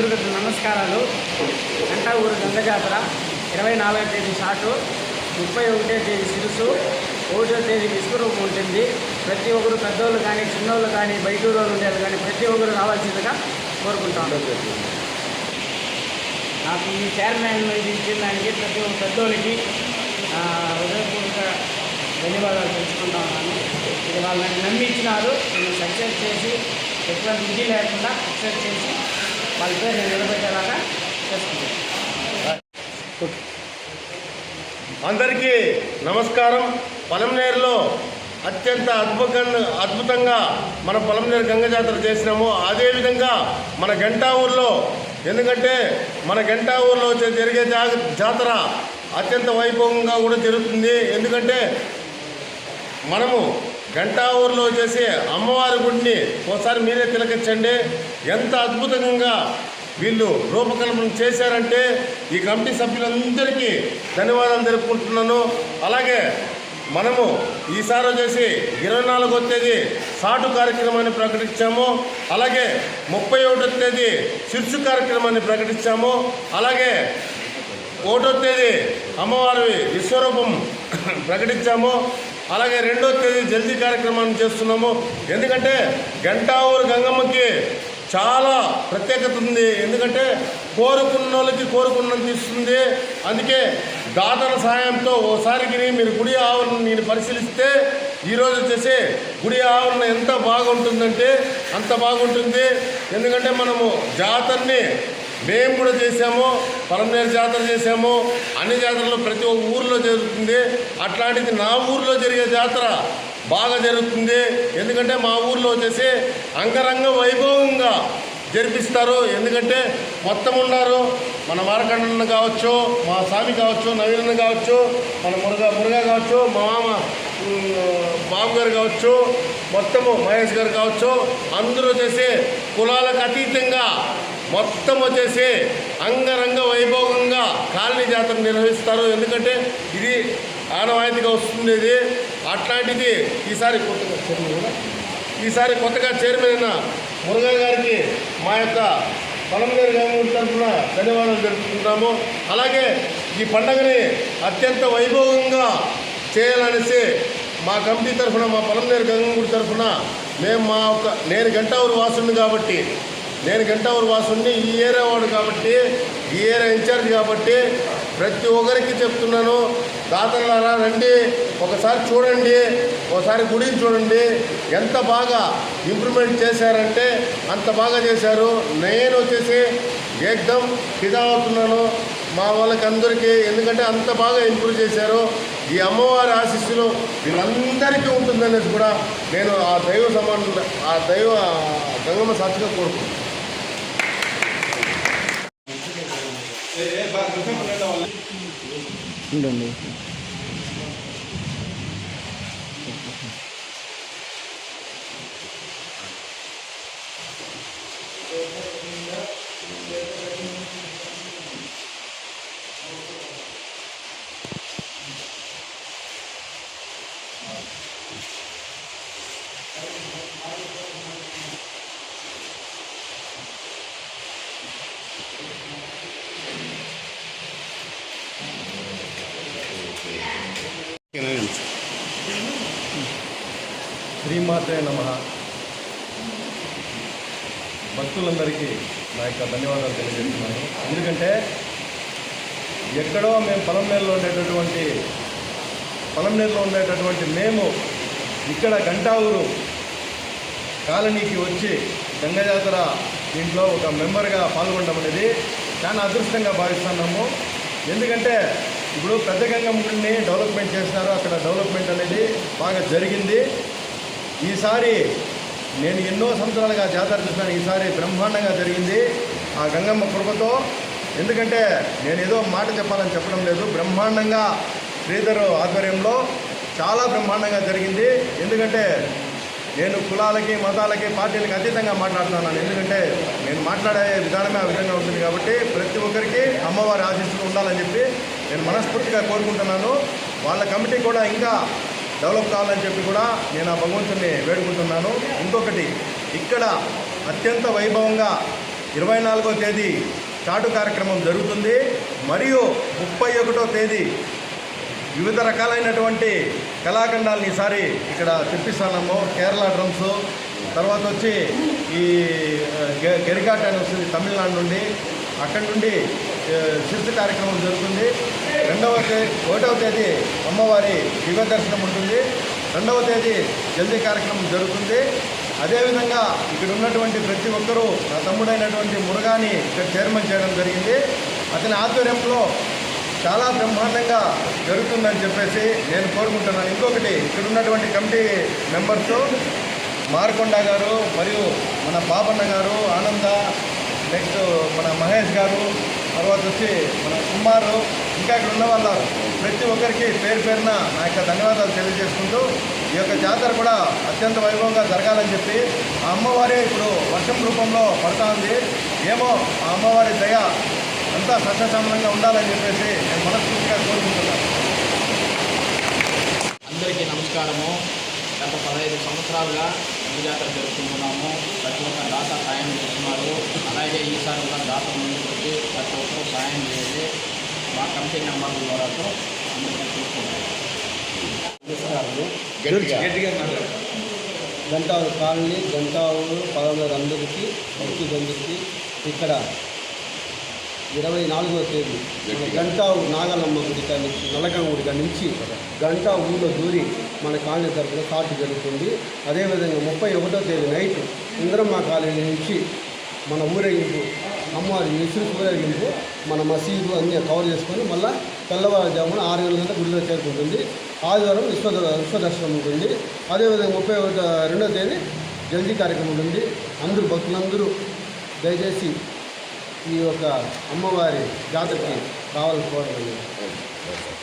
అందరికీ నమస్కారాలు. గంటా ఊరు గంగ జాతర ఇరవై నాలుగో తేదీ షాటు ముప్పై ఒకటో తేదీ సిరుసు ఒకటో తేదీ విశ్వరూపం ఉంటుంది. ప్రతి ఒక్కరు పెద్దోళ్ళు కానీ చిన్నోళ్ళు కానీ బయట వాళ్ళు ఉండేది కానీ ప్రతి ఒక్కరు రావాల్సిందిగా కోరుకుంటాను. నాకు ఈ చైర్మన్ ఇది ఇచ్చిన దానికి ప్రతి ఒక్క పెద్దోళ్ళకి హృదయపూర్వక ధన్యవాదాలు తెలుసుకుంటా ఉన్నాను. ఇది వాళ్ళని నమ్మించినారు. నేను సక్సెస్ చేసి ఎటువంటి విధి లేకుండా సక్సెస్ చేసి వాళ్ళ పేరు నేను నిలబెట్టేలాగా చేసుకుంటాను. అందరికీ నమస్కారం. పొలంనేరులో అత్యంత అద్భుతంగా అద్భుతంగా మన పొలంనేరు గంగ జాతర చేసినాము. అదేవిధంగా మన గంటా ఊర్లో ఎందుకంటే మన గంటా ఊర్లో జరిగే జా- జాతర అత్యంత వైభవంగా కూడా జరుగుతుంది. ఎందుకంటే మనము గంటా ఊర్లో చేసే అమ్మవారి గుడిని ఒకసారి మీరే తిలకించండి. ఎంత అద్భుతంగా వీళ్ళు రూపకల్పన చేశారంటే ఈ కమిటీ సభ్యులందరికీ ధన్యవాదాలు జరుపుకుంటున్నాను అలాగే మనము ఈసారి వచ్చేసి ఇరవై నాలుగో తేదీ సాటు కార్యక్రమాన్ని ప్రకటించాము. అలాగే ముప్పై ఒకటో తేదీ శిర్సు కార్యక్రమాన్ని ప్రకటించాము. అలాగే ఒకటో తేదీ అమ్మవారి విశ్వరూపం ప్రకటించాము. అలాగే రెండో తేదీ జల్దీ కార్యక్రమాన్ని చేస్తున్నాము. ఎందుకంటే గంటావూరు గంగమ్మకి చాలా ప్రత్యేకత ఉంది. ఎందుకంటే కోరుకున్న వాళ్ళకి కోరుకున్నంత ఇస్తుంది. అందుకే దాతల సహాయంతో ఓసారికి మీరు గుడి ఆవరణ నేను పరిశీలిస్తే ఈరోజు వచ్చేసి గుడి ఆవరణ ఎంత బాగుంటుందంటే అంత బాగుంటుంది. ఎందుకంటే మనము జాతరని మేము కూడా చేసాము పరమనేరు జాతర చేసాము అన్ని జాతరలు ప్రతి ఒక్క ఊర్లో జరుగుతుంది. అట్లాంటిది నా ఊర్లో జరిగే జాతర బాగా జరుగుతుంది. ఎందుకంటే మా ఊర్లో వచ్చేసి అంగరంగ వైభవంగా జరిపిస్తారు. ఎందుకంటే మొత్తం ఉన్నారు. మన మారకండన్న కావచ్చు మా స్వామి కావచ్చు నవీనన్న కావచ్చు మన మురుగా మురుగా కావచ్చు మా మామ బాబు గారు కావచ్చు మొత్తము మహేష్ గారు కావచ్చు అందరూ వచ్చేసి కులాలకు అతీతంగా మొత్తం వచ్చేసి అంగరంగ వైభవంగా కాలనీ జాతర నిర్వహిస్తారు. ఎందుకంటే ఇది ఆనవాయితీగా వస్తుంది ఇది. అట్లాంటిది ఈసారి కొత్తగా చైర్మన్ కూడా ఈసారి కొత్తగా చైర్మన్ అయిన మురుగన్ గారికి మా యొక్క పొలంగారి గారి తరఫున ధన్యవాదాలు జరుపుకుంటాము అలాగే ఈ పండగని అత్యంత వైభవంగా చేయాలనేసి మా కమిటీ తరఫున మా పొలంనేరు గంగగుడి తరఫున మేము మా ఒక నేను గంటావూరు వాసుని కాబట్టి నేను గంటావూరు వాసుని ఈ ఏరియా వాడు కాబట్టి ఈ ఏరియా ఇన్ఛార్జ్ కాబట్టి ప్రతి ఒక్కరికి చెప్తున్నాను. దాతలారా రండి. ఒకసారి చూడండి. ఒకసారి గుడిని చూడండి. ఎంత బాగా ఇంప్రూవ్మెంట్ చేశారంటే అంత బాగా చేశారు. నేను వచ్చేసి ఏకదం ఫిదా అవుతున్నాను మా వాళ్ళకి అందరికీ ఎందుకంటే అంత బాగా ఇంప్రూవ్ చేశారు. ఈ అమ్మవారి ఆశీస్సులు వీళ్ళందరికీ ఉంటుందనేసి కూడా నేను ఆ దైవ సమాన ఆ దైవ గంగమ్మ సాక్షిగా కోరుకుంటున్నాను. ఉండండి. శ్రీమాతే నమ. భక్తులందరికీ నా యొక్క ధన్యవాదాలు తెలియజేస్తున్నాను. ఎందుకంటే ఎక్కడో మేము పొలంనేరులో ఉండేటటువంటి పొలంనేరులో ఉండేటటువంటి మేము ఇక్కడ గంటావూరు కాలనీకి వచ్చి గంగజాతర దీంట్లో ఒక మెంబర్గా పాల్గొనడం అనేది చాలా అదృష్టంగా భావిస్తున్నాము. ఎందుకంటే ఇప్పుడు పెద్ద గంగమ్మని డెవలప్మెంట్ చేసినారు. అక్కడ డెవలప్మెంట్ అనేది బాగా జరిగింది. ఈసారి నేను ఎన్నో సంవత్సరాలుగా జాతర చూసినాను ఈసారి బ్రహ్మాండంగా జరిగింది. ఆ గంగమ్మ కృపతో ఎందుకంటే నేను ఏదో మాట చెప్పాలని చెప్పడం లేదు. బ్రహ్మాండంగా శ్రీధర్ ఆధ్వర్యంలో చాలా బ్రహ్మాండంగా జరిగింది. ఎందుకంటే నేను కులాలకి మతాలకి పార్టీలకి అతీతంగా మాట్లాడుతున్నాను. ఎందుకంటే నేను మాట్లాడే విధానమే ఆ విధంగా ఉంటుంది కాబట్టి ప్రతి ఒక్కరికి అమ్మవారి ఆశిస్తూ ఉండాలని చెప్పి నేను మనస్ఫూర్తిగా కోరుకుంటున్నాను. వాళ్ళ కమిటీ కూడా ఇంకా డెవలప్ కావాలని చెప్పి కూడా నేను ఆ భగవంతుని వేడుకుంటున్నాను. ఇంకొకటి ఇక్కడ అత్యంత వైభవంగా ఇరవై నాలుగో తేదీ చాటు కార్యక్రమం జరుగుతుంది. మరియు ముప్పై ఒకటో తేదీ వివిధ రకాలైనటువంటి కళాఖండాలను ఈసారి ఇక్కడ తెప్పిస్తున్నాము కేరళ డ్రమ్స్ తర్వాత వచ్చి ఈ గె- గెరికాట్ అని వస్తుంది తమిళనాడు నుండి. అక్కడి నుండి శిల్ప కార్యక్రమం జరుగుతుంది. రెండవ తేదీ ఒకటవ తేదీ అమ్మవారి దివ్య దర్శనం ఉంటుంది. రెండవ తేదీ జల్దీ కార్యక్రమం జరుగుతుంది. అదేవిధంగా ఇక్కడ ఉన్నటువంటి ప్రతి ఒక్కరూ నా తమ్ముడైనటువంటి మురుగాని ఇక్కడ చైర్మన్ చేయడం జరిగింది. అతని ఆధ్వర్యంలో చాలా బ్రహ్మాండంగా జరుగుతుందని చెప్పేసి నేను కోరుకుంటున్నాను. ఇంకొకటి ఇక్కడ ఉన్నటువంటి కమిటీ మెంబర్స్ మారకొండ గారు మరియు మన బాబన్న గారు ఆనంద నెక్స్ట్ మన మహేష్ గారు తర్వాత వచ్చి మన కుమారు ఇంకా ఇక్కడ ఉన్న వాళ్ళ ప్రతి ఒక్కరికి పేరు పేరున నా యొక్క ధన్యవాదాలు తెలియజేసుకుంటూ ఈ యొక్క జాతర కూడా అత్యంత వైభవంగా జరగాలని చెప్పి ఆ అమ్మవారే ఇప్పుడు వర్షం రూపంలో పడతా ఉంది. ఏమో ఆ అమ్మవారి దయ అంతా సస్యశ్యామలంగా ఉండాలని చెప్పేసి నేను మనస్ఫూర్తిగా కోరుకుంటున్నాను. అందరికీ నమస్కారము. గత పదహైదు సంవత్సరాలుగా జాతర జరుపుకుంటున్నాము. ప్రతి ఒక్క సాయం చేస్తున్నారు. అలాగే ఈసారి కూడా దాత ముందుకు వచ్చి ప్రతి ఒక్కరూ సాయం చేసి మా కమిటీ నెంబర్ ద్వారాతో అందరికీ చూసుకుంటారు గంటావు కాలనీ గంటావు పదమూడు అందరికీ భక్తులందరికీ ఇక్కడ ఇరవై నాలుగవ తేదీ. గంటావు నాగలమ్మ గుడి నుంచి నల్లగం గుడి నుంచి గంటా ఊళ్ళో దూరి మన కాలనీ తరపున కార్డు జరుగుతుంది. అదేవిధంగా ముప్పై ఒకటో తేదీ నైట్ ఇంద్రమ్మ కాలనీ నుంచి మన ఊరేగింపు అమ్మవారి విసురు ఊరేగింపు మన మసీదు అన్నీ కవర్ చేసుకొని మళ్ళీ తెల్లవారుజామున ఆరు గంటల గంట గుడిలో చేరుకుంటుంది. ఆదివారం విశ్వ విశ్వదర్శనం ఉంటుంది. అదేవిధంగా ముప్పై ఒకటో రెండో తేదీ జల్దీ కార్యక్రమం ఉంటుంది. అందరూ భక్తులందరూ దయచేసి ఈ యొక్క అమ్మవారి జాతరకి రావాలని కోరుతున్నాను